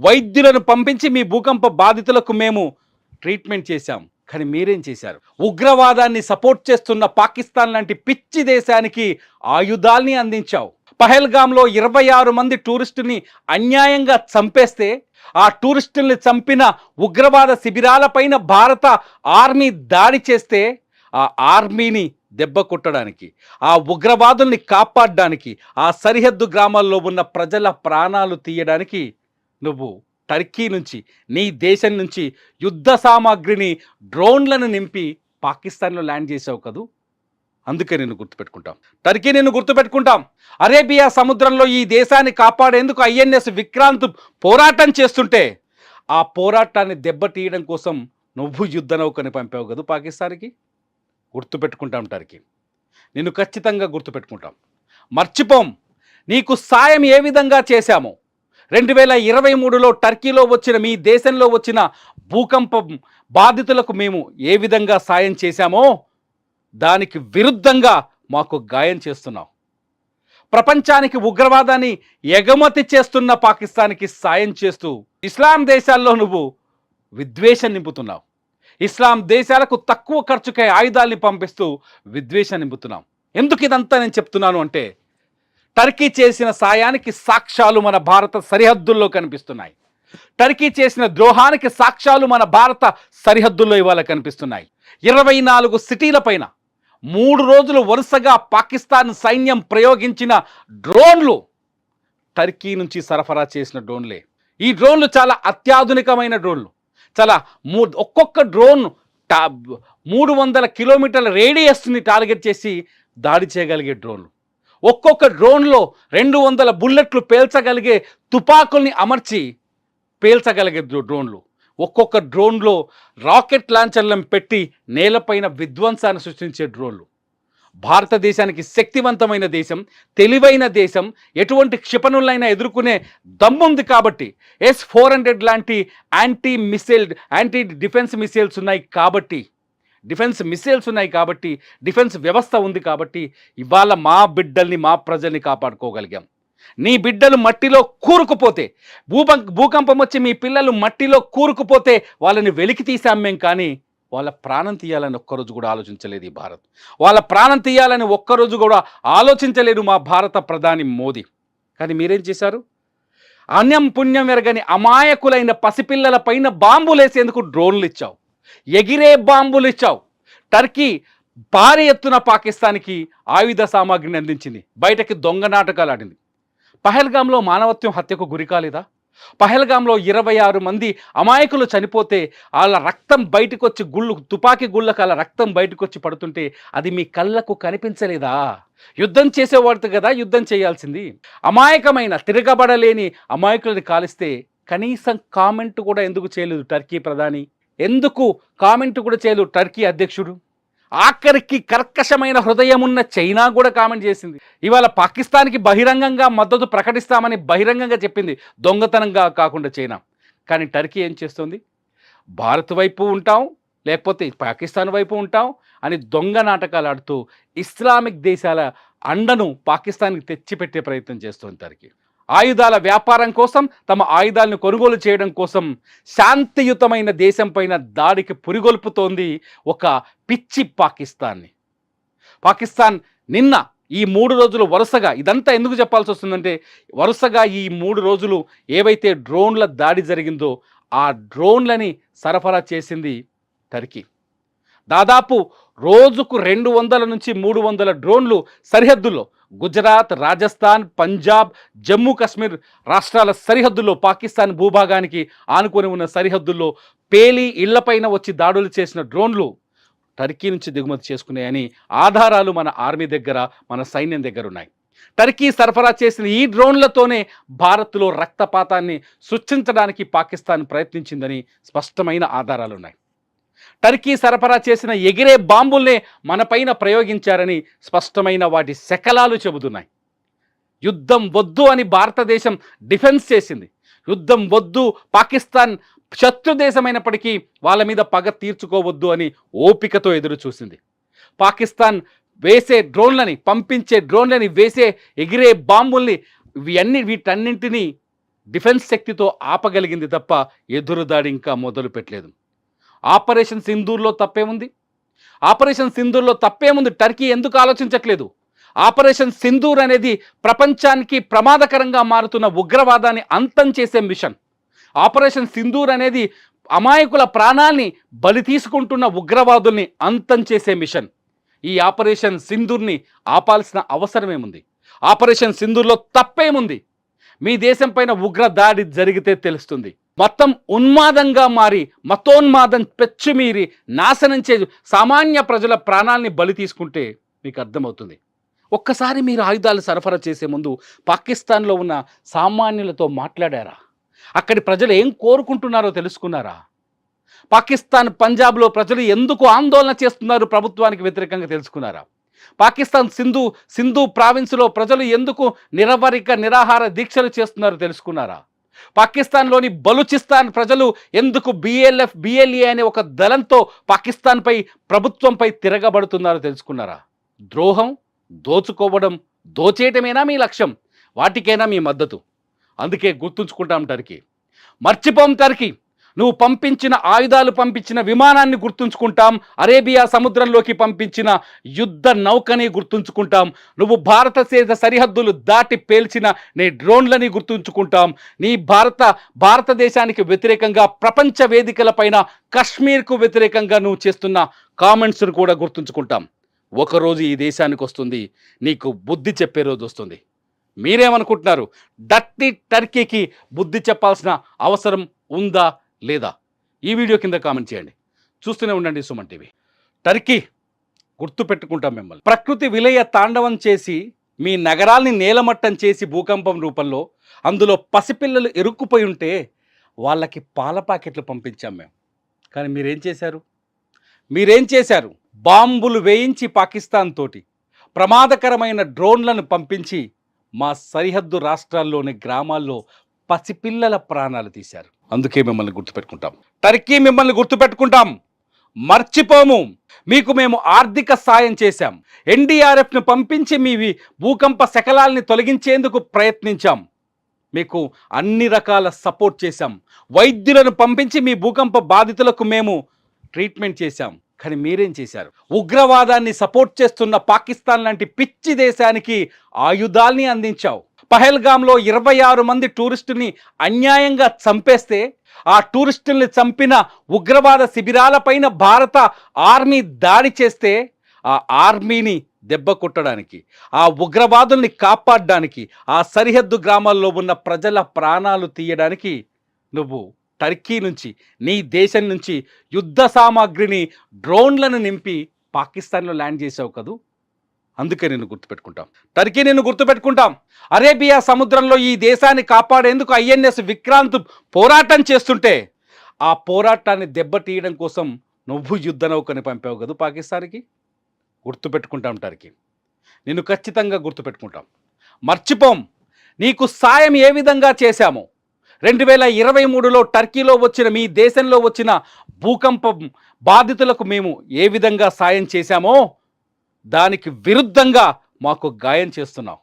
వైద్యులను పంపించి మీ భూకంప బాధితులకు మేము ట్రీట్మెంట్ చేశాం. కానీ మీరేం చేశారు? ఉగ్రవాదాన్ని సపోర్ట్ చేస్తున్న పాకిస్తాన్ లాంటి పిచ్చి దేశానికి ఆయుధాల్ని అందించావు. పహల్గామ్లో ఇరవై ఆరు మంది టూరిస్టుని అన్యాయంగా చంపేస్తే ఆ టూరిస్టుల్ని చంపిన ఉగ్రవాద శిబిరాలపైన భారత ఆర్మీ దాడి చేస్తే ఆ ఆర్మీని దెబ్బ కొట్టడానికి ఆ ఉగ్రవాదుల్ని కాపాడడానికి ఆ సరిహద్దు గ్రామాల్లో ఉన్న ప్రజల ప్రాణాలు తీయడానికి నువ్వు టర్కీ నుంచి నీ దేశం నుంచి యుద్ధ సామాగ్రిని డ్రోన్లను నింపి పాకిస్తాన్లో ల్యాండ్ చేసావు కదూ? అందుకే నేను గుర్తుపెట్టుకుంటాం. టర్కీ నిన్ను గుర్తుపెట్టుకుంటాం. అరేబియా సముద్రంలో ఈ దేశాన్ని కాపాడేందుకు ఐఎన్ఎస్ విక్రాంత్ పోరాటం చేస్తుంటే ఆ పోరాటాన్ని దెబ్బతీయడం కోసం నువ్వు యుద్ధ నౌకని పంపావు కదా పాకిస్తాన్కి? గుర్తుపెట్టుకుంటాం టర్కీ. నిన్ను ఖచ్చితంగా గుర్తుపెట్టుకుంటాం. మర్చిపోం. నీకు సాయం ఏ విధంగా చేశామో రెండు వేల ఇరవై మూడులో టర్కీలో వచ్చిన మీ దేశంలో వచ్చిన భూకంపం బాధితులకు మేము ఏ విధంగా సాయం చేశామో దానికి విరుద్ధంగా మాకు గాయం చేస్తున్నాం. ప్రపంచానికి ఉగ్రవాదాన్ని ఎగమతి చేస్తున్న పాకిస్తాన్కి సాయం చేస్తూ ఇస్లాం దేశాల్లో నువ్వు విద్వేషం నింపుతున్నావు. ఇస్లాం దేశాలకు తక్కువ ఖర్చుకై ఆయుధాల్ని పంపిస్తూ విద్వేషం నింపుతున్నాం ఎందుకు ఇదంతా నేను చెప్తున్నాను అంటే టర్కీ చేసిన సాయానికి సాక్ష్యాలు మన భారత సరిహద్దుల్లో కనిపిస్తున్నాయి. టర్కీ చేసిన ద్రోహానికి సాక్ష్యాలు మన భారత సరిహద్దుల్లో ఇవాళ కనిపిస్తున్నాయి. ఇరవై నాలుగు సిటీల పైన మూడు రోజులు వరుసగా పాకిస్తాన్ సైన్యం ప్రయోగించిన డ్రోన్లు టర్కీ నుంచి సరఫరా చేసిన డ్రోన్లే. ఈ డ్రోన్లు చాలా అత్యాధునికమైన డ్రోన్లు. చాలా మూ ఒక్కొక్క డ్రోన్ టా మూడు వందల కిలోమీటర్ల రేడియస్ని టార్గెట్ చేసి దాడి చేయగలిగే డ్రోన్లు. ఒక్కొక్క డ్రోన్లో రెండు వందల బుల్లెట్లు పేల్చగలిగే తుపాకుల్ని అమర్చి పేల్చగలిగే డ్రోన్లు. ఒక్కొక్క డ్రోన్లో రాకెట్ లాంచర్లను పెట్టి నేలపైన విధ్వంసాన్ని సృష్టించే డ్రోన్లు. భారతదేశానికి శక్తివంతమైన దేశం తెలివైన దేశం ఎటువంటి క్షిపణులైనా ఎదుర్కొనే దమ్ముంది కాబట్టి ఎస్ ఫోర్ హండ్రెడ్ లాంటి anti missile anti defence missiles ఉన్నాయి కాబట్టి డిఫెన్స్ మిసైల్స్ ఉన్నాయి కాబట్టి డిఫెన్స్ వ్యవస్థ ఉంది కాబట్టి ఇవాళ మా బిడ్డల్ని మా ప్రజల్ని కాపాడుకోగలిగాం. నీ బిడ్డలు మట్టిలో కూరుకుపోతే భూపం భూకంపం వచ్చి మీ పిల్లలు మట్టిలో కూరుకుపోతే వాళ్ళని వెలికి తీసాం మేము కానీ వాళ్ళ ప్రాణం తీయాలని ఒక్కరోజు కూడా ఆలోచించలేదు ఈ భారత్. వాళ్ళ ప్రాణం తీయాలని ఒక్కరోజు కూడా ఆలోచించలేదు మా భారత ప్రధాని మోదీ. కానీ మీరేం చేశారు? అన్యం పుణ్యం ఎరగని అమాయకులైన పసిపిల్లల పైన బాంబులేసేందుకు డ్రోన్లు ఇచ్చావు. ఎగిరే బాంబులు ఇచ్చావు టర్కీ భారీ ఎత్తున పాకిస్తాన్కి ఆయుధ సామాగ్రిని అందించింది. బయటకి దొంగ నాటకాలు ఆడింది. పహల్గాంలో మానవత్వం హత్యకు గురి కాలేదా? పహల్గాంలో ఇరవై ఆరు మంది అమాయకులు చనిపోతే వాళ్ళ రక్తం బయటకు వచ్చి గుళ్ళు తుపాకీ గుళ్ళకు అలా రక్తం బయటకు వచ్చి పడుతుంటే అది మీ కళ్ళకు కనిపించలేదా? యుద్ధం చేసేవాడు కదా యుద్ధం చేయాల్సింది. అమాయకమైన తిరగబడలేని అమాయకులని కాలిస్తే కనీసం కామెంట్ కూడా ఎందుకు చేయలేదు టర్కీ ప్రధాని? ఎందుకు కామెంట్ కూడా చేయలేదు టర్కీ అధ్యక్షుడు? ఆఖరికి కర్కశమైన హృదయం ఉన్న చైనా కూడా కామెంట్ చేసింది. ఇవాళ పాకిస్తాన్కి బహిరంగంగా మద్దతు ప్రకటిస్తామని బహిరంగంగా చెప్పింది దొంగతనంగా కాకుండా చైనా. కానీ టర్కీ ఏం చేస్తుంది? భారత్ వైపు ఉంటాం లేకపోతే పాకిస్తాన్ వైపు ఉంటాం అని దొంగ నాటకాలు ఆడుతూ ఇస్లామిక్ దేశాల అండను పాకిస్తాన్కి తెచ్చిపెట్టే ప్రయత్నం చేస్తుంది టర్కీ. ఆయుధాల వ్యాపారం కోసం తమ ఆయుధాలను కొనుగోలు చేయడం కోసం శాంతియుతమైన దేశంపైన దాడికి పురిగొల్పుతోంది ఒక పిచ్చి పాకిస్తాన్ని. పాకిస్తాన్ నిన్న ఈ మూడు రోజులు వరుసగా ఇదంతా ఎందుకు చెప్పాల్సి వస్తుందంటే వరుసగా ఈ మూడు రోజులు ఏవైతే డ్రోన్ల దాడి జరిగిందో ఆ డ్రోన్లని సరఫరా చేసింది టర్కీ. దాదాపు రోజుకు రెండు వందల నుంచి మూడు వందల డ్రోన్లు సరిహద్దుల్లో గుజరాత్ రాజస్థాన్ పంజాబ్ జమ్మూ కాశ్మీర్ రాష్ట్రాల సరిహద్దుల్లో పాకిస్తాన్ భూభాగానికి ఆనుకొని ఉన్న సరిహద్దుల్లో పేలి ఇళ్ళపైన వచ్చి దాడులు చేసిన డ్రోన్లు టర్కీ నుంచి దిగుమతి చేసుకున్నాయని ఆధారాలు మన ఆర్మీ దగ్గర మన సైన్యం దగ్గర ఉన్నాయి టర్కీ సరఫరా చేసిన ఈ డ్రోన్లతోనే భారత్లో రక్తపాతాన్ని సృష్టించడానికి పాకిస్తాన్ ప్రయత్నించిందని స్పష్టమైన ఆధారాలు ఉన్నాయి టర్కీ సరఫరా చేసిన ఎగిరే బాంబుల్నే మనపైన ప్రయోగించారని స్పష్టమైన వాటి శకలాలు చెబుతున్నాయి. యుద్ధం వద్దు అని భారతదేశం డిఫెన్స్ చేసింది. యుద్ధం వద్దు పాకిస్తాన్ శత్రు దేశమైనప్పటికీ వాళ్ళ మీద పగ తీర్చుకోవద్దు అని ఓపికతో ఎదురు చూసింది పాకిస్తాన్ వేసే డ్రోన్లని పంపించే డ్రోన్లని వేసే ఎగిరే బాంబుల్ని ఇవన్నీ వీటన్నింటినీ డిఫెన్స్ శక్తితో ఆపగలిగింది తప్ప ఎదురుదాడి ఇంకా మొదలు పెట్టలేదు ఆపరేషన్ సింధూర్లో తప్పేముంది? ఆపరేషన్ సింధూర్లో తప్పేముంది? టర్కీ ఎందుకు ఆలోచించట్లేదు? ఆపరేషన్ సింధూర్ అనేది ప్రపంచానికి ప్రమాదకరంగా మారుతున్న ఉగ్రవాదాన్ని అంతం చేసే మిషన్. ఆపరేషన్ సింధూర్ అనేది అమాయకుల ప్రాణాల్ని బలి తీసుకుంటున్న ఉగ్రవాదుల్ని అంతం చేసే మిషన్. ఈ ఆపరేషన్ సింధూర్ని ఆపాల్సిన అవసరమేముంది? ఆపరేషన్ సింధూర్లో తప్పేముంది? మీ దేశం పైన ఉగ్ర దాడి జరిగితే తెలుస్తుంది. మొత్తం ఉన్మాదంగా మారి మతోన్మాదం పెచ్చుమీరి నాశనం చేసి సామాన్య ప్రజల ప్రాణాల్ని బలి తీసుకుంటే మీకు అర్థమవుతుంది. ఒక్కసారి మీరు ఆయుధాలు సరఫరా చేసే ముందు పాకిస్తాన్లో ఉన్న సామాన్యులతో మాట్లాడారా? అక్కడి ప్రజలు ఏం కోరుకుంటున్నారో తెలుసుకున్నారా? పాకిస్తాన్ పంజాబ్లో ప్రజలు ఎందుకు ఆందోళన చేస్తున్నారు ప్రభుత్వానికి వ్యతిరేకంగా తెలుసుకున్నారా? పాకిస్తాన్ సింధు సింధు ప్రావిన్స్లో ప్రజలు ఎందుకు నిరవరిక నిరాహార దీక్షలు చేస్తున్నారో తెలుసుకున్నారా? పాకిస్తాన్లోని బలూచిస్తాన్ ప్రజలు ఎందుకు బిఎల్ఎఫ్ బిఎల్ఏ అనే ఒక దళంతో పాకిస్తాన్పై ప్రభుత్వంపై తిరగబడుతున్నారో తెలుసుకున్నారా? ద్రోహం దోచుకోవడం దోచేయటమేనా మీ లక్ష్యం? వాటికైనా మీ మద్దతు? అందుకే గుర్తుంచుకుంటాం టర్కీ. మర్చిపోం టర్కీ. నువ్వు పంపించిన ఆయుధాలు పంపించిన విమానాన్ని గుర్తుంచుకుంటాం అరేబియా సముద్రంలోకి పంపించిన యుద్ధ నౌకని గుర్తుంచుకుంటాం నువ్వు భారతదేశ సరిహద్దులు దాటి పేల్చిన నీ డ్రోన్లని గుర్తుంచుకుంటాం నీ భారత భారతదేశానికి వ్యతిరేకంగా ప్రపంచ వేదికలపైన కశ్మీర్కు వ్యతిరేకంగా నువ్వు చేస్తున్న కామెంట్స్ను కూడా గుర్తుంచుకుంటాం. ఒకరోజు ఈ దేశానికి వస్తుంది నీకు బుద్ధి చెప్పే రోజు వస్తుంది. మీరేమనుకుంటున్నారు? డట్టి టర్కీకి బుద్ధి చెప్పాల్సిన అవసరం ఉందా? లేదా ఈ వీడియో కింద కామెంట్ చేయండి. చూస్తూనే ఉండండి సుమన్ టీవీ. టర్కీ గుర్తు పెట్టుకుంటాం మిమ్మల్ని. ప్రకృతి విలయ తాండవం చేసి మీ నగరాల్ని నేలమట్టం చేసి భూకంపం రూపంలో అందులో పసిపిల్లలు ఇరుక్కుపోయి ఉంటే వాళ్ళకి పాల ప్యాకెట్లు పంపించాం మేము. కానీ మీరేం చేశారు? మీరేం చేశారు? బాంబులు వేయించి పాకిస్తాన్ తోటి ప్రమాదకరమైన డ్రోన్లను పంపించి మా సరిహద్దు రాష్ట్రాల్లోని గ్రామాల్లో పసిపిల్లల ప్రాణాలు తీశారు. అందుకే మిమ్మల్ని గుర్తుపెట్టుకుంటాం. టర్కీ మిమ్మల్ని గుర్తుపెట్టుకుంటాం. మర్చిపోము. మీకు మేము ఆర్థిక సాయం చేశాం. ఎన్డీఆర్ఎఫ్ను పంపించి మీ భూకంప శకలాల్ని తొలగించేందుకు ప్రయత్నించాం. మీకు అన్ని రకాల సపోర్ట్ చేశాం. వైద్యులను పంపించి మీ భూకంప బాధితులకు మేము ట్రీట్మెంట్ చేశాం. కానీ మీరేం చేశారు? ఉగ్రవాదాన్ని సపోర్ట్ చేస్తున్న పాకిస్తాన్ లాంటి పిచ్చి దేశానికి ఆయుధాల్ని అందించావు. పహల్గామ్లో ఇరవై ఆరు మంది టూరిస్టుని అన్యాయంగా చంపేస్తే ఆ టూరిస్టుల్ని చంపిన ఉగ్రవాద శిబిరాలపైన భారత ఆర్మీ దాడి చేస్తే ఆ ఆర్మీని దెబ్బ కొట్టడానికి ఆ ఉగ్రవాదుల్ని కాపాడడానికి ఆ సరిహద్దు గ్రామాల్లో ఉన్న ప్రజల ప్రాణాలు తీయడానికి నువ్వు టర్కీ నుంచి నీ దేశం నుంచి యుద్ధ సామాగ్రిని డ్రోన్లను నింపి పాకిస్తాన్లో ల్యాండ్ చేసావు కదూ? అందుకే నేను గుర్తుపెట్టుకుంటాం. టర్కీ నేను గుర్తుపెట్టుకుంటాం. అరేబియా సముద్రంలో ఈ దేశాన్ని కాపాడేందుకు ఐఎన్ఎస్ విక్రాంత్ పోరాటం చేస్తుంటే ఆ పోరాటాన్ని దెబ్బతీయడం కోసం నువ్వు యుద్ధ నౌకని పంపావు కదా పాకిస్తాన్కి? గుర్తుపెట్టుకుంటాం టర్కీ. నిన్ను ఖచ్చితంగా గుర్తుపెట్టుకుంటాం. మర్చిపోం. నీకు సాయం ఏ విధంగా చేశామో. రెండు వేల ఇరవై మూడులో టర్కీలో వచ్చిన మీ దేశంలో వచ్చిన భూకంపం బాధితులకు మేము ఏ విధంగా సాయం చేశామో దానికి విరుద్ధంగా మాకు గాయం చేస్తున్నాం.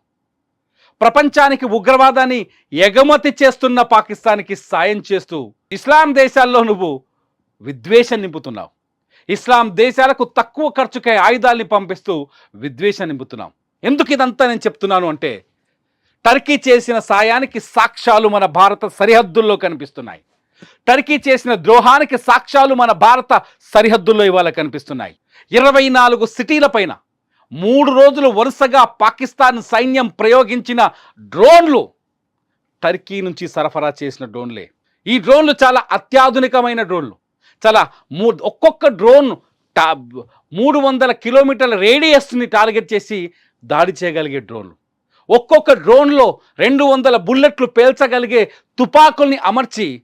ప్రపంచానికి ఉగ్రవాదాన్ని ఎగమతి చేస్తున్న పాకిస్తాన్కి సాయం చేస్తూ ఇస్లాం దేశాల్లో నువ్వు విద్వేషం నింపుతున్నావు. ఇస్లాం దేశాలకు తక్కువ ఖర్చుకై ఆయుధాల్ని పంపిస్తూ విద్వేషం నింపుతున్నాం. ఎందుకు ఇదంతా నేను చెప్తున్నాను అంటే టర్కీ చేసిన సాయానికి సాక్ష్యాలు మన భారత సరిహద్దుల్లో కనిపిస్తున్నాయి. టర్కీ చేసిన ద్రోహానికి సాక్ష్యాలు మన భారత సరిహద్దుల్లో ఇవాళ కనిపిస్తున్నాయి. ఇరవై నాలుగు సిటీల పైన మూడు రోజులు వరుసగా పాకిస్తాన్ సైన్యం ప్రయోగించిన డ్రోన్లు టర్కీ నుంచి సరఫరా చేసిన డ్రోన్లే. ఈ డ్రోన్లు చాలా అత్యాధునికమైన డ్రోన్లు. చాలా మూ ఒక్కొక్క డ్రోన్ టా మూడు వందల కిలోమీటర్ల రేడియస్ని టార్గెట్ చేసి దాడి చేయగలిగే డ్రోన్లు. ఒక్కొక్క డ్రోన్లో రెండు వందల బుల్లెట్లు పేల్చగలిగే తుపాకుల్ని అమర్చి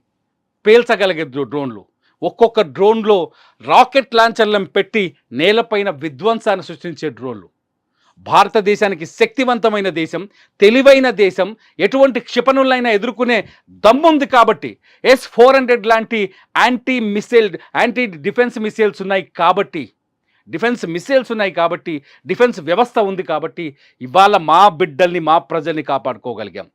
పేల్చగలిగే డ్రోన్లు. ఒక్కొక్క డ్రోన్లో రాకెట్ లాంచర్లను పెట్టి నేలపైన విధ్వంసాన్ని సృష్టించే డ్రోన్లు. భారతదేశానికి శక్తివంతమైన దేశం తెలివైన దేశం ఎటువంటి క్షిపణులైనా ఎదుర్కొనే దమ్ముంది కాబట్టి ఎస్ ఫోర్ హండ్రెడ్ లాంటి anti missile anti defence missiles ఉన్నాయి కాబట్టి డిఫెన్స్ మిసైల్స్ ఉన్నాయి కాబట్టి డిఫెన్స్ వ్యవస్థ ఉంది కాబట్టి ఇవాళ మా బిడ్డల్ని మా ప్రజల్ని కాపాడుకోగలిగాం.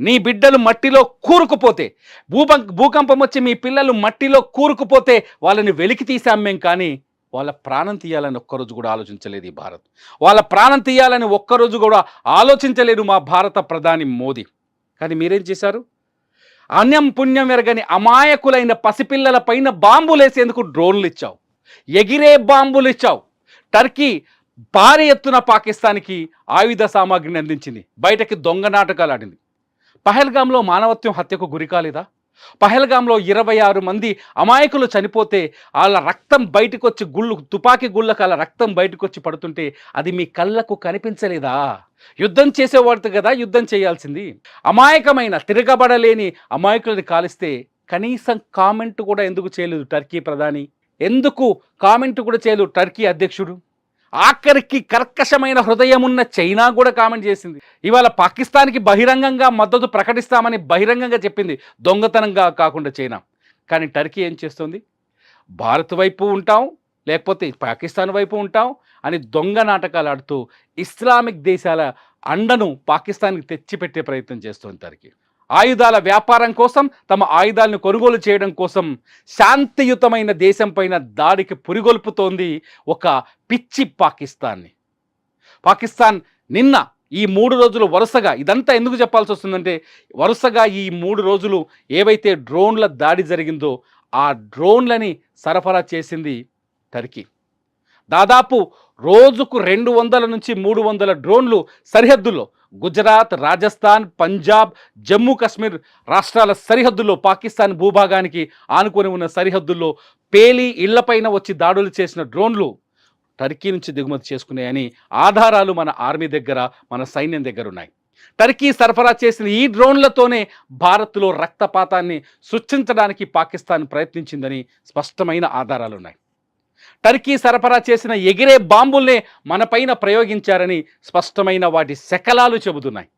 నీ బిడ్డలు మట్టిలో కూరుకుపోతే భూపం భూకంపం వచ్చి మీ పిల్లలు మట్టిలో కూరుకుపోతే వాళ్ళని వెలికి తీసాం మేం కానీ వాళ్ళ ప్రాణం తీయాలని ఒక్కరోజు కూడా ఆలోచించలేదు ఈ భారత్. వాళ్ళ ప్రాణం తీయాలని ఒక్కరోజు కూడా ఆలోచించలేదు మా భారత ప్రధాని మోదీ. కానీ మీరేం చేశారు? అన్యం పుణ్యం ఎరగని అమాయకులైన పసిపిల్లల పైన బాంబులేసేందుకు డ్రోన్లు ఇచ్చావు. ఎగిరే బాంబులు ఇచ్చావు. టర్కీ భారీ ఎత్తున పాకిస్తాన్కి ఆయుధ సామాగ్రిని అందించింది. బయటకి దొంగ నాటకాలు ఆడింది. పహల్గామ్లో మానవత్వం హత్యకు గురికాలేదా పహల్గాంలో ఇరవై ఆరు మంది అమాయకులు చనిపోతే వాళ్ళ రక్తం బయటకు వచ్చి గుళ్ళు తుపాకీ గుళ్ళకు అలా రక్తం బయటకు వచ్చి పడుతుంటే అది మీ కళ్ళకు కనిపించలేదా? యుద్ధం చేసేవాడు కదా యుద్ధం చేయాల్సింది. అమాయకమైన తిరగబడలేని అమాయకులని కాలిస్తే కనీసం కామెంట్ కూడా ఎందుకు చేయలేదు టర్కీ ప్రధాని? ఎందుకు కామెంట్ కూడా చేయలేదు టర్కీ అధ్యక్షుడు? ఆఖరికి కర్కశమైన హృదయం ఉన్న చైనా కూడా కామెంట్ చేసింది. ఇవాళ పాకిస్తాన్కి బహిరంగంగా మద్దతు ప్రకటిస్తామని బహిరంగంగా చెప్పింది దొంగతనంగా కాకుండా చైనా. కానీ టర్కీ ఏం చేస్తుంది? భారత్ వైపు ఉంటాం లేకపోతే పాకిస్తాన్ వైపు ఉంటాం అని దొంగ నాటకాలు ఆడుతూ ఇస్లామిక్ దేశాల అండను పాకిస్తాన్కి తెచ్చిపెట్టే ప్రయత్నం చేస్తుంది టర్కీ. ఆయుధాల వ్యాపారం కోసం తమ ఆయుధాలను కొనుగోలు చేయడం కోసం శాంతియుతమైన దేశం పైన దాడికి పురిగొల్పుతోంది ఒక పిచ్చి పాకిస్తాన్ని. పాకిస్తాన్ నిన్న ఈ మూడు రోజులు వరుసగా ఇదంతా ఎందుకు చెప్పాల్సి వస్తుందంటే వరుసగా ఈ మూడు రోజులు ఏవైతే డ్రోన్ల దాడి జరిగిందో ఆ డ్రోన్లని సరఫరా చేసింది టర్కీ. దాదాపు రోజుకు రెండు వందల నుంచి మూడు వందల డ్రోన్లు సరిహద్దుల్లో గుజరాత్ రాజస్థాన్ పంజాబ్ జమ్మూ కాశ్మీర్ రాష్ట్రాల సరిహద్దుల్లో పాకిస్తాన్ భూభాగానికి ఆనుకొని ఉన్న సరిహద్దుల్లో పేలి ఇళ్ళపైన వచ్చి దాడులు చేసిన డ్రోన్లు టర్కీ నుంచి దిగుమతి చేసుకున్నాయని ఆధారాలు మన ఆర్మీ దగ్గర మన సైన్యం దగ్గర ఉన్నాయి టర్కీ సరఫరా చేసిన ఈ డ్రోన్లతోనే భారత్లో రక్తపాతాన్ని సృష్టించడానికి పాకిస్తాన్ ప్రయత్నించిందని స్పష్టమైన ఆధారాలు ఉన్నాయి టర్కీ సరఫరా చేసిన ఎగిరే బాంబుల్నే మనపైన ప్రయోగించారని స్పష్టమైన వాటి శకలాలు చెబుతున్నాయి.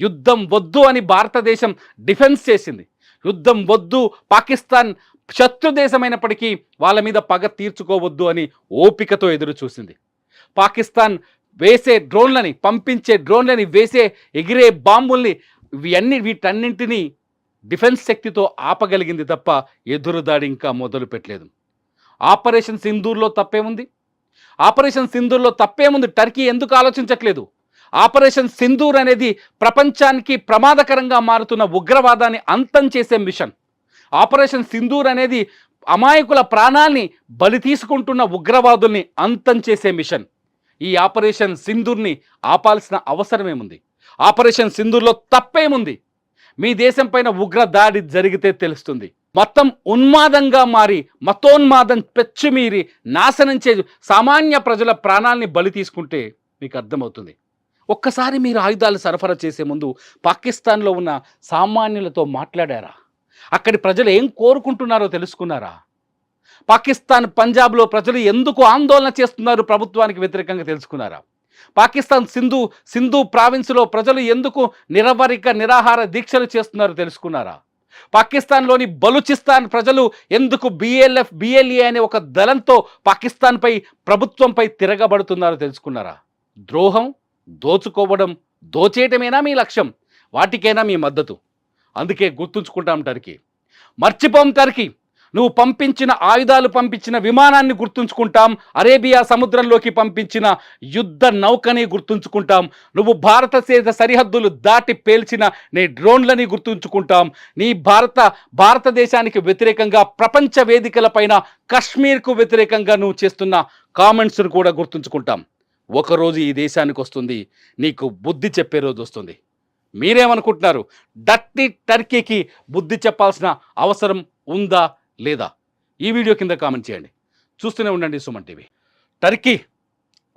యుద్ధం వద్దు అని భారతదేశం డిఫెన్స్ చేసింది. యుద్ధం వద్దు పాకిస్తాన్ శత్రు దేశమైనప్పటికీ వాళ్ళ మీద పగ తీర్చుకోవద్దు అని ఓపికతో ఎదురు చూసింది పాకిస్తాన్ వేసే డ్రోన్లని పంపించే డ్రోన్లని వేసే ఎగిరే బాంబుల్ని ఇవన్నీ వీటన్నింటినీ డిఫెన్స్ శక్తితో ఆపగలిగింది తప్ప ఎదురుదాడి ఇంకా మొదలు పెట్టలేదు ఆపరేషన్ సింధూర్లో తప్పేముంది? ఆపరేషన్ సింధూర్లో తప్పేముంది? టర్కీ ఎందుకు ఆలోచించట్లేదు? ఆపరేషన్ సింధూర్ అనేది ప్రపంచానికి ప్రమాదకరంగా మారుతున్న ఉగ్రవాదాన్ని అంతం చేసే మిషన్. ఆపరేషన్ సింధూర్ అనేది అమాయకుల ప్రాణాల్ని బలి తీసుకుంటున్న ఉగ్రవాదుల్ని అంతం చేసే మిషన్. ఈ ఆపరేషన్ సింధూర్ని ఆపాల్సిన అవసరమేముంది? ఆపరేషన్ సింధూర్లో తప్పేముంది? మీ దేశం పైన ఉగ్ర దాడి జరిగితే తెలుస్తుంది. మొత్తం ఉన్మాదంగా మారి మతోన్మాదం పెచ్చుమీరి నాశనం చే సామాన్య ప్రజల ప్రాణాల్ని బలి తీసుకుంటే మీకు అర్థమవుతుంది. ఒక్కసారి మీరు ఆయుధాలు సరఫరా చేసే ముందు పాకిస్తాన్లో ఉన్న సామాన్యులతో మాట్లాడారా? అక్కడి ప్రజలు ఏం కోరుకుంటున్నారో తెలుసుకున్నారా? పాకిస్తాన్ పంజాబ్లో ప్రజలు ఎందుకు ఆందోళన చేస్తున్నారు ప్రభుత్వానికి వ్యతిరేకంగా తెలుసుకున్నారా? పాకిస్తాన్ సింధు సింధు ప్రావిన్స్లో ప్రజలు ఎందుకు నిరవరిక నిరాహార దీక్షలు చేస్తున్నారో తెలుసుకున్నారా? పాకిస్తాన్లోని బలూచిస్తాన్ ప్రజలు ఎందుకు బిఎల్ఎఫ్ బిఎల్ఏ అనే ఒక దళంతో పాకిస్తాన్పై ప్రభుత్వంపై తిరగబడుతున్నారో తెలుసుకున్నారా? ద్రోహం దోచుకోవడం దోచేయటమేనా మీ లక్ష్యం? వాటికైనా మీ మద్దతు? అందుకే గుర్తుంచుకుంటాం టర్కీ. మర్చిపోం టర్కీ. నువ్వు పంపించిన ఆయుధాలు పంపించిన విమానాన్ని గుర్తుంచుకుంటాం అరేబియా సముద్రంలోకి పంపించిన యుద్ధ నౌకని గుర్తుంచుకుంటాం నువ్వు భారతదేశ సరిహద్దులు దాటి పేల్చిన నీ డ్రోన్లని గుర్తుంచుకుంటాం నీ భారత భారతదేశానికి వ్యతిరేకంగా ప్రపంచ వేదికలపైన కశ్మీర్కు వ్యతిరేకంగా నువ్వు చేస్తున్న కామెంట్స్ను కూడా గుర్తుంచుకుంటాం. ఒకరోజు ఈ దేశానికి వస్తుంది నీకు బుద్ధి చెప్పే రోజు వస్తుంది. మీరేమనుకుంటున్నారు? డట్టి టర్కీకి బుద్ధి చెప్పాల్సిన అవసరం ఉందా? లేదా ఈ వీడియో కింద కామెంట్ చేయండి. చూస్తూనే ఉండండి సుమన్ టీవీ. టర్కీ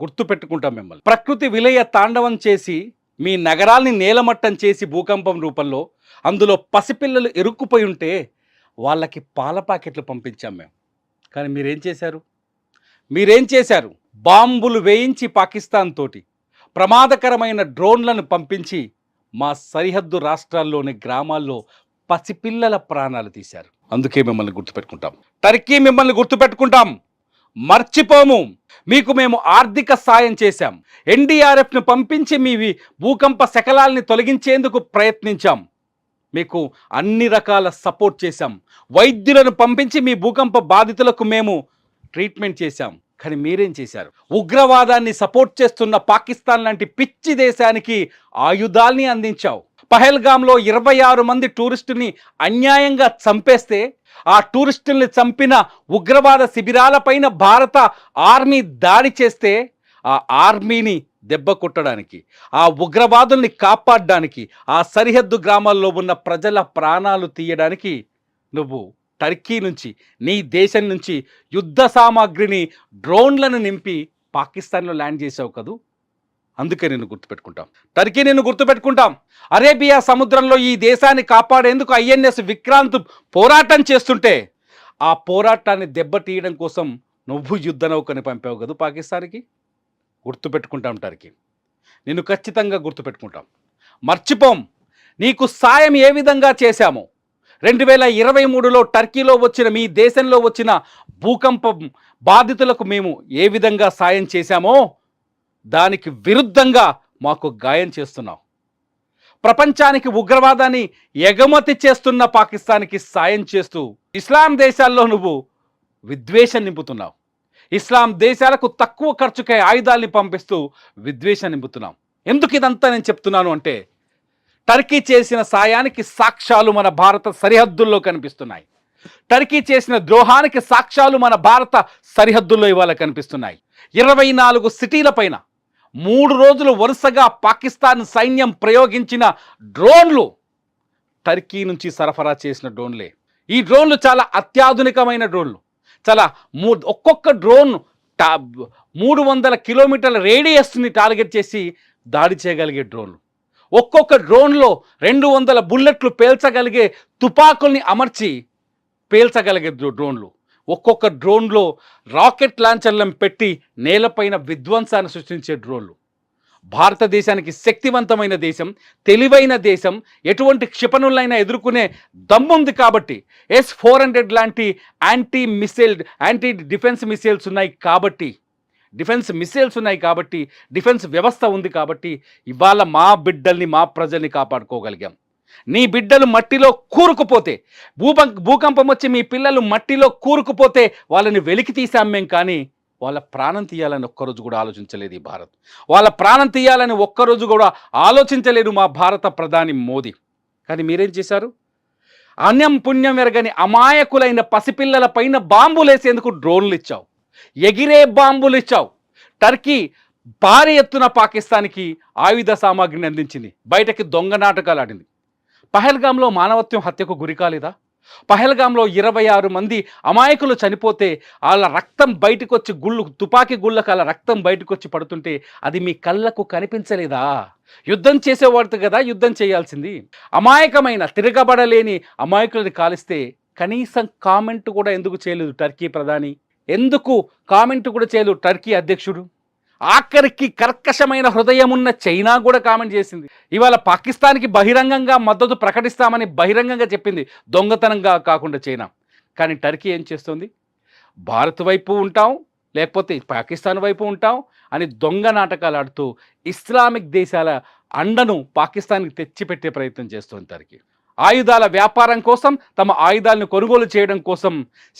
గుర్తు పెట్టుకుంటాం మిమ్మల్ని. ప్రకృతి విలయ తాండవం చేసి మీ నగరాల్ని నేలమట్టం చేసి భూకంపం రూపంలో అందులో పసిపిల్లలు ఇరుక్కుపోయి ఉంటే వాళ్ళకి పాల ప్యాకెట్లు పంపించాం మేము. కానీ మీరేం చేశారు? మీరేం చేశారు? బాంబులు వేయించి పాకిస్తాన్ తోటి ప్రమాదకరమైన డ్రోన్లను పంపించి మా సరిహద్దు రాష్ట్రాల్లోని గ్రామాల్లో పసిపిల్లల ప్రాణాలు తీశారు. అందుకే మిమ్మల్ని గుర్తుపెట్టుకుంటాం. టర్కీ మిమ్మల్ని గుర్తుపెట్టుకుంటాం. మర్చిపోము. మీకు మేము ఆర్థిక సాయం చేశాం. ఎన్డీఆర్ఎఫ్ను పంపించి మీ భూకంప శకలాల్ని తొలగించేందుకు ప్రయత్నించాం. మీకు అన్ని రకాల సపోర్ట్ చేశాం. వైద్యులను పంపించి మీ భూకంప బాధితులకు మేము ట్రీట్మెంట్ చేశాం. కానీ మీరేం చేశారు? ఉగ్రవాదాన్ని సపోర్ట్ చేస్తున్న పాకిస్తాన్ లాంటి పిచ్చి దేశానికి ఆయుధాల్ని అందించావు. పహల్గామ్లో ఇరవై ఆరు మంది టూరిస్టుని అన్యాయంగా చంపేస్తే ఆ టూరిస్టుల్ని చంపిన ఉగ్రవాద శిబిరాలపైన భారత ఆర్మీ దాడి చేస్తే ఆ ఆర్మీని దెబ్బ కొట్టడానికి ఆ ఉగ్రవాదుల్ని కాపాడడానికి ఆ సరిహద్దు గ్రామాల్లో ఉన్న ప్రజల ప్రాణాలు తీయడానికి నువ్వు టర్కీ నుంచి నీ దేశం నుంచి యుద్ధ సామాగ్రిని డ్రోన్లను నింపి పాకిస్తాన్లో ల్యాండ్ చేసావు కదూ? అందుకే నేను గుర్తుపెట్టుకుంటాం. టర్కీ నేను గుర్తుపెట్టుకుంటాం. అరేబియా సముద్రంలో ఈ దేశాన్ని కాపాడేందుకు ఐఎన్ఎస్ విక్రాంత్ పోరాటం చేస్తుంటే ఆ పోరాటాన్ని దెబ్బతీయడం కోసం నువ్వు యుద్ధ నౌకని పంపావు కదా పాకిస్తాన్కి? గుర్తుపెట్టుకుంటాం టర్కీ. నిన్ను ఖచ్చితంగా గుర్తుపెట్టుకుంటాం. మర్చిపోం. నీకు సాయం ఏ విధంగా చేశామో? రెండు వేల ఇరవై మూడులో టర్కీలో వచ్చిన మీ దేశంలో వచ్చిన భూకంపం బాధితులకు మేము ఏ విధంగా సాయం చేశామో దానికి విరుద్ధంగా మాకు గాయం చేస్తున్నాం. ప్రపంచానికి ఉగ్రవాదాన్ని ఎగమతి చేస్తున్న పాకిస్తాన్కి సాయం చేస్తూ ఇస్లాం దేశాల్లో నువ్వు విద్వేషం నింపుతున్నావు. ఇస్లాం దేశాలకు తక్కువ ఖర్చుకై ఆయుధాల్ని పంపిస్తూ విద్వేషం నింపుతున్నాం. ఎందుకు ఇదంతా నేను చెప్తున్నాను అంటే టర్కీ చేసిన సాయానికి సాక్ష్యాలు మన భారత సరిహద్దుల్లో కనిపిస్తున్నాయి. టర్కీ చేసిన ద్రోహానికి సాక్ష్యాలు మన భారత సరిహద్దుల్లో ఇవాళ కనిపిస్తున్నాయి. ఇరవై నాలుగు సిటీల పైన మూడు రోజులు వరుసగా పాకిస్తాన్ సైన్యం ప్రయోగించిన డ్రోన్లు టర్కీ నుంచి సరఫరా చేసిన డ్రోన్లే. ఈ డ్రోన్లు చాలా అత్యాధునికమైన డ్రోన్లు. చాలా మూ ఒక్కొక్క డ్రోన్ టా మూడు వందల కిలోమీటర్ల రేడియస్ని టార్గెట్ చేసి దాడి చేయగలిగే డ్రోన్లు. ఒక్కొక్క డ్రోన్లో రెండు వందల బుల్లెట్లు పేల్చగలిగే తుపాకుల్ని అమర్చి పేల్చగలిగే డ్రోన్లు. ఒక్కొక్క డ్రోన్లో రాకెట్ లాంచర్లను పెట్టి నేలపైన విధ్వంసాన్ని సృష్టించే డ్రోన్లు. భారతదేశానికి శక్తివంతమైన దేశం తెలివైన దేశం ఎటువంటి క్షిపణులైనా ఎదుర్కొనే దమ్ముంది కాబట్టి ఎస్ ఫోర్ హండ్రెడ్ లాంటి anti missile anti defence missiles ఉన్నాయి కాబట్టి డిఫెన్స్ మిసైల్స్ ఉన్నాయి కాబట్టి డిఫెన్స్ వ్యవస్థ ఉంది కాబట్టి ఇవాళ మా బిడ్డల్ని మా ప్రజల్ని కాపాడుకోగలిగాం. నీ బిడ్డలు మట్టిలో కూరుకుపోతే భూపం భూకంపం వచ్చి మీ పిల్లలు మట్టిలో కూరుకుపోతే వాళ్ళని వెలికి తీసాం మేం కానీ వాళ్ళ ప్రాణం తీయాలని ఒక్కరోజు కూడా ఆలోచించలేదు ఈ భారత్. వాళ్ళ ప్రాణం తీయాలని ఒక్కరోజు కూడా ఆలోచించలేదు మా భారత ప్రధాని మోదీ. కానీ మీరేం చేశారు? అన్యం పుణ్యం ఎరగని అమాయకులైన పసిపిల్లల పైన బాంబులేసేందుకు డ్రోన్లు ఇచ్చావు. ఎగిరే బాంబులు ఇచ్చావు. టర్కీ భారీ ఎత్తున పాకిస్తాన్కి ఆయుధ సామాగ్రిని అందించింది. బయటకి దొంగ నాటకాలు ఆడింది. పహల్గాంలో మానవత్వం హత్యకు గురికాలేదా పహల్గాంలో ఇరవై ఆరు మంది అమాయకులు చనిపోతే వాళ్ళ రక్తం బయటకు వచ్చి గుళ్ళు తుపాకీ గుళ్ళకు అలా రక్తం బయటకు వచ్చి పడుతుంటే అది మీ కళ్ళకు కనిపించలేదా? యుద్ధం చేసేవాడు కదా యుద్ధం చేయాల్సింది. అమాయకమైన తిరగబడలేని అమాయకులని కాలిస్తే కనీసం కామెంట్ కూడా ఎందుకు చేయలేదు టర్కీ ప్రధాని? ఎందుకు కామెంట్ కూడా చేయలేదు టర్కీ అధ్యక్షుడు? ఆఖరికి కర్కశమైన హృదయం ఉన్న చైనా కూడా కామెంట్ చేసింది. ఇవాళ పాకిస్తాన్కి బహిరంగంగా మద్దతు ప్రకటిస్తామని బహిరంగంగా చెప్పింది దొంగతనంగా కాకుండా చైనా. కానీ టర్కీ ఏం చేస్తుంది? భారత్ వైపు ఉంటాం లేకపోతే పాకిస్తాన్ వైపు ఉంటాం అని దొంగ నాటకాలు ఆడుతూ ఇస్లామిక్ దేశాల అండను పాకిస్తాన్కి తెచ్చిపెట్టే ప్రయత్నం చేస్తుంది టర్కీ. ఆయుధాల వ్యాపారం కోసం తమ ఆయుధాలను కొనుగోలు చేయడం కోసం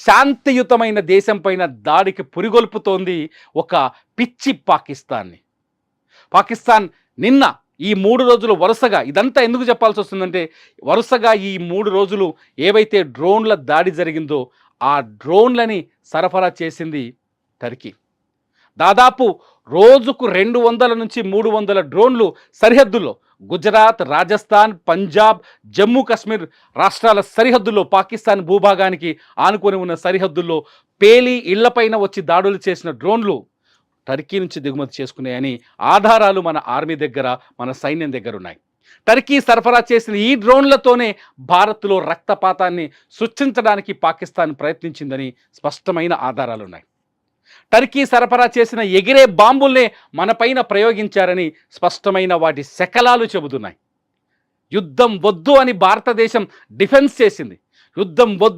శాంతియుతమైన దేశం పైన దాడికి పురిగొల్పుతోంది ఒక పిచ్చి పాకిస్తాన్ని. పాకిస్తాన్ నిన్న ఈ మూడు రోజులు వరుసగా ఇదంతా ఎందుకు చెప్పాల్సి వస్తుందంటే వరుసగా ఈ మూడు రోజులు ఏవైతే డ్రోన్ల దాడి జరిగిందో ఆ డ్రోన్లని సరఫరా చేసింది టర్కీ. దాదాపు రోజుకు రెండు వందల నుంచి మూడు వందల డ్రోన్లు సరిహద్దుల్లో గుజరాత్ రాజస్థాన్ పంజాబ్ జమ్మూ కాశ్మీర్ రాష్ట్రాల సరిహద్దుల్లో పాకిస్తాన్ భూభాగానికి ఆనుకొని ఉన్న సరిహద్దుల్లో పేలి ఇళ్ళపైన వచ్చి దాడులు చేసిన డ్రోన్లు టర్కీ నుంచి దిగుమతి చేసుకున్నాయని ఆధారాలు మన ఆర్మీ దగ్గర మన సైన్యం దగ్గర ఉన్నాయి. టర్కీ సరఫరా చేసిన ఈ డ్రోన్లతోనే భారత్లో రక్తపాతాన్ని సృష్టించడానికి పాకిస్తాన్ ప్రయత్నించిందని స్పష్టమైన ఆధారాలు ఉన్నాయి. టర్కీ సరఫరా చేసిన ఎగిరే బాంబుల్నే మనపైన ప్రయోగించారని స్పష్టమైన వాటి శకలాలు చెబుతున్నాయి. యుద్ధం వద్దు అని భారతదేశం డిఫెన్స్ చేసింది. యుద్ధం వద్దు